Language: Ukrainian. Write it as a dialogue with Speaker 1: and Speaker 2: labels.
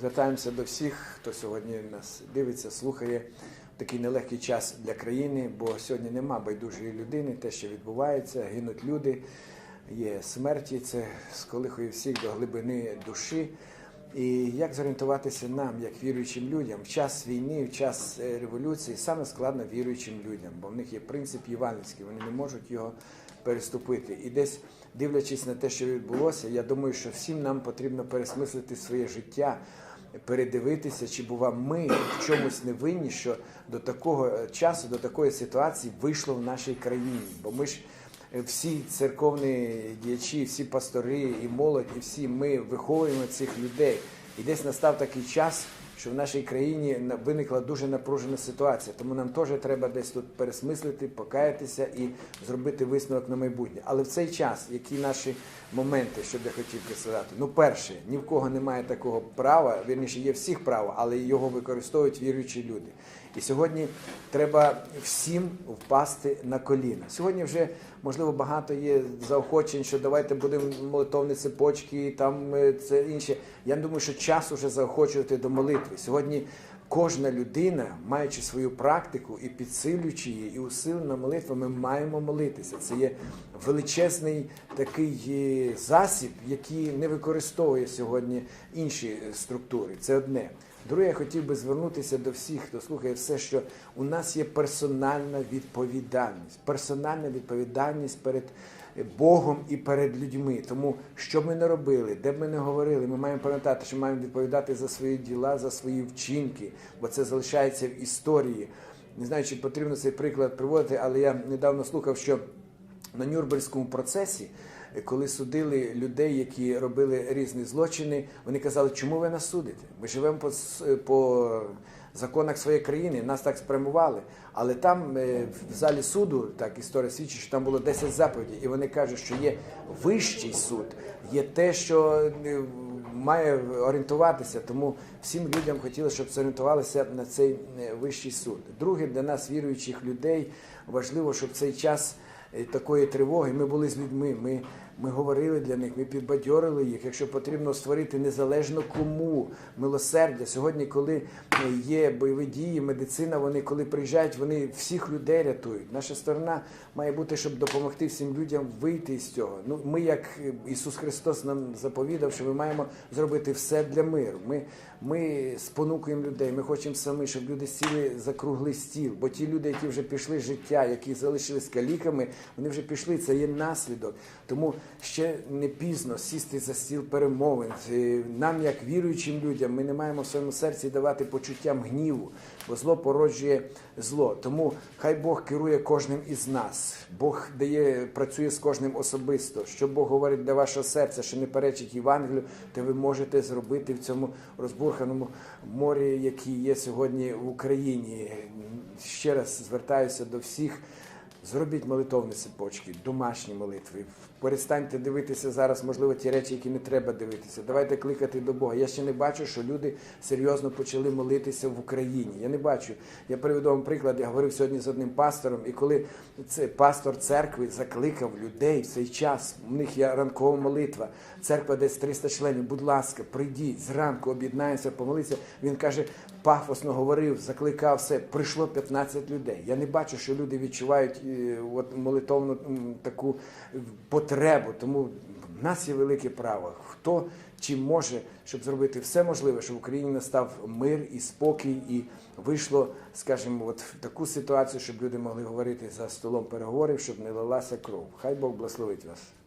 Speaker 1: Звертаємося до всіх, хто сьогодні нас дивиться, слухає. Такий нелегкий час для країни, бо сьогодні нема байдужої людини, те, що відбувається, гинуть люди, є смерті, це сколихує всіх до глибини душі. І як зорієнтуватися нам, як віруючим людям, в час війни, в час е, революції, саме складно віруючим людям, бо в них є принцип євангельський, вони не можуть його переступити. І десь дивлячись на те, що відбулося, я думаю, що всім нам потрібно пересмислити своє життя, передивитися, чи бува ми в чомусь не винні, що до такого е, часу, до такої ситуації вийшло в нашій країні. Бо ми ж е, всі церковні діячі, всі пастори і молодь, і всі ми виховуємо цих людей. І десь настав такий час, що в нашій країні виникла дуже напружена ситуація. Тому нам теж треба десь тут пересмислити, покаятися і зробити висновок на майбутнє. Але в цей час, які наші моменти, що я хотів сказати? Ну, перше, ні в кого немає такого права, вірніше, є всіх права, але його використовують віруючі люди. І сьогодні треба всім впасти на коліна. Сьогодні вже можливо багато є заохочень, що давайте будемо молитовні цепочки, там е, це інше. Я думаю, що час уже заохочувати до молитви. Сьогодні кожна людина, маючи свою практику і підсилюючи її, і усилена молитва, ми маємо молитися. Це є величезний такий е, засіб, який не використовує сьогодні інші е, структури. Це одне. Друге, я хотів би звернутися до всіх, хто слухає все, що у нас є персональна відповідальність, персональна відповідальність перед Богом і перед людьми. Тому що ми не робили, де б ми не говорили, ми маємо пам'ятати, що маємо відповідати за свої діла, за свої вчинки, бо це залишається в історії. Не знаю, чи потрібно цей приклад приводити, але я недавно слухав, що на Нюрнберзькому процесі, коли судили людей, які робили різні злочини, вони казали, чому ви нас судите? Ми живемо по, по законах своєї країни, нас так спрямували. Але там е, в залі суду, так історія свідчить, що там було 10 заповідей, і вони кажуть, що є вищий суд, є те, що е, має орієнтуватися. Тому всім людям хотілося, щоб зорієнтувалися на цей е, вищий суд. Друге, для нас, віруючих людей, важливо, щоб цей час такої тривоги ми були з людьми. Ми, ми говорили для них, ми підбадьорили їх. Якщо потрібно створити незалежно кому милосердя. Сьогодні, коли е, є бойові дії, медицина, вони коли приїжджають, вони всіх людей рятують. Наша сторона має бути, щоб допомогти всім людям вийти з цього. Ну, ми, як Ісус Христос нам заповідав, що ми маємо зробити все для миру. Ми, ми спонукуємо людей. Ми хочемо самі, щоб люди сіли за круглий стіл. Бо ті люди, які вже пішли життя, які залишились каліками, вони вже пішли. Це є наслідок. Тому ще не пізно сісти за стіл перемовин. Е, Нам, як віруючим людям, ми не маємо в своєму серці давати почуттям гніву, бо зло породжує зло. Тому хай Бог керує кожним із нас. Бог дає, працює з кожним особисто. Що Бог говорить для вашого серця, що не перечить Євангелію, то ви можете зробити в цьому розбурханому морі, який є сьогодні в Україні. Ще раз звертаюся до всіх. Зробіть молитовні цепочки, домашні молитви. Перестаньте дивитися зараз, можливо, ті речі, які не треба дивитися. Давайте кликати до Бога. Я ще не бачу, що люди серйозно почали молитися в Україні. Я не бачу. Я приведу вам приклад. Я говорив сьогодні з одним пастором, і коли це пастор церкви закликав людей в цей час, у них є ранкова молитва. Церква десь 300 членів. Будь ласка, прийдіть зранку, об'єднаємося, помоліться. Він каже, пафосно говорив, закликав все. Прийшло 15 людей. Я не бачу, що люди відчувають е, от, молитовну таку потребу. Тому в нас є велике право. Хто чим може, щоб зробити все можливе, щоб в Україні настав мир і спокій, і вийшло, скажімо, от в таку ситуацію, щоб люди могли говорити за столом переговорів, щоб не лилася кров. Хай Бог благословить вас.